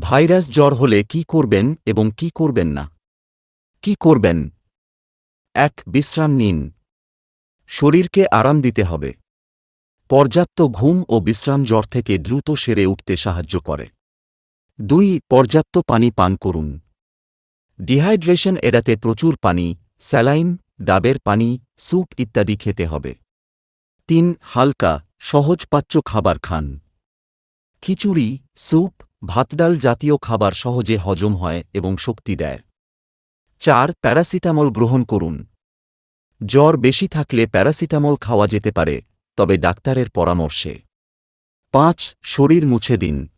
Virus জ্বর হলে কি করবেন এবং কি করবেন না? কি করবেন? এক, বিশ্রাম নিন। শরীরকে আরাম দিতে হবে। পর্যাপ্ত ঘুম ও বিশ্রাম জ্বর থেকে দ্রুত সেরে উঠতে সাহায্য করে। দুই, পর্যাপ্ত পানি পান করুন। ডিহাইড্রেশন এড়াতে প্রচুর পানি, স্যালাইন, ডাবের পানি, স্যুপ ইত্যাদি খেতে হবে। তিন, হালকা সহজপাচ্য খাবার খান। খিচুড়ি, স্যুপ ভাতডাল জাতীয় খাবার সহজে হজম হয় এবং শক্তি দেয়। চার, প্যারাসিটামল গ্রহণ করুন। জ্বর বেশি থাকলে প্যারাসিটামল খাওয়া যেতে পারে, তবে ডাক্তারের পরামর্শে। পাঁচ, শরীর মুছে দিন।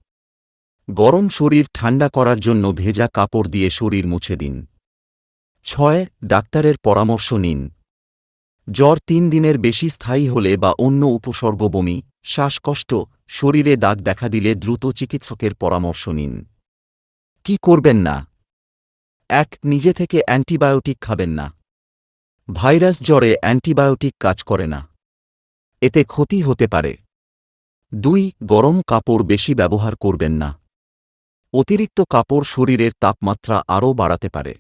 গরম শরীর ঠান্ডা করার জন্য ভেজা কাপড় দিয়ে শরীর মুছে দিন। ছয়, ডাক্তারের পরামর্শ নিন। জ্বর তিন দিনের বেশি স্থায়ী হলে বা অন্য উপসর্গ বমি শ্বাসকষ্ট, শরীরে দাগ দেখা দিলে দ্রুত চিকিৎসকের পরামর্শ নিন। কি করবেন না? এক, নিজে থেকে অ্যান্টিবায়োটিক খাবেন না। ভাইরাস জ্বরে অ্যান্টিবায়োটিক কাজ করে না। এতে ক্ষতি হতে পারে। দুই, গরম কাপড় বেশি ব্যবহার করবেন না। অতিরিক্ত কাপড় শরীরের তাপমাত্রা আরও বাড়াতে পারে।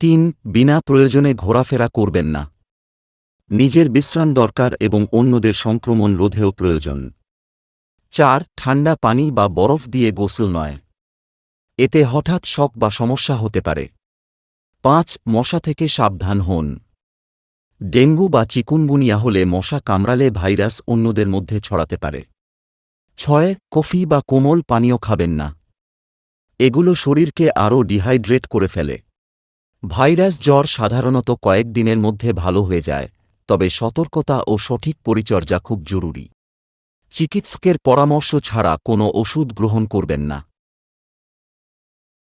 তিন, বিনা প্রয়োজনে ঘোরাফেরা করবেন না। নিজের বিশ্রাম দরকার এবং অন্যদের সংক্রমণ রোধেও প্রয়োজন। চার, ঠান্ডা পানি বা বরফ দিয়ে গোসল নয়। এতে হঠাৎ শক বা সমস্যা হতে পারে। পাঁচ, মশা থেকে সাবধান হন। ডেঙ্গু বা চিকুনগুনিয়া হলে মশা কামড়ালে ভাইরাস অন্যদের মধ্যে ছড়াতে পারে। ছয়, কফি বা কোমল পানীয় খাবেন না। এগুলো শরীরকে আরও ডিহাইড্রেট করে ফেলে। ভাইরাস জ্বর সাধারণত কয়েক দিনের মধ্যে ভালো হয়ে যায়। তবে সতর্কতা ও সঠিক পরিচর্যা খুব জরুরি। চিকিৎসকের পরামর্শ ছাড়া কোনো ওষুধ গ্রহণ করবেন না।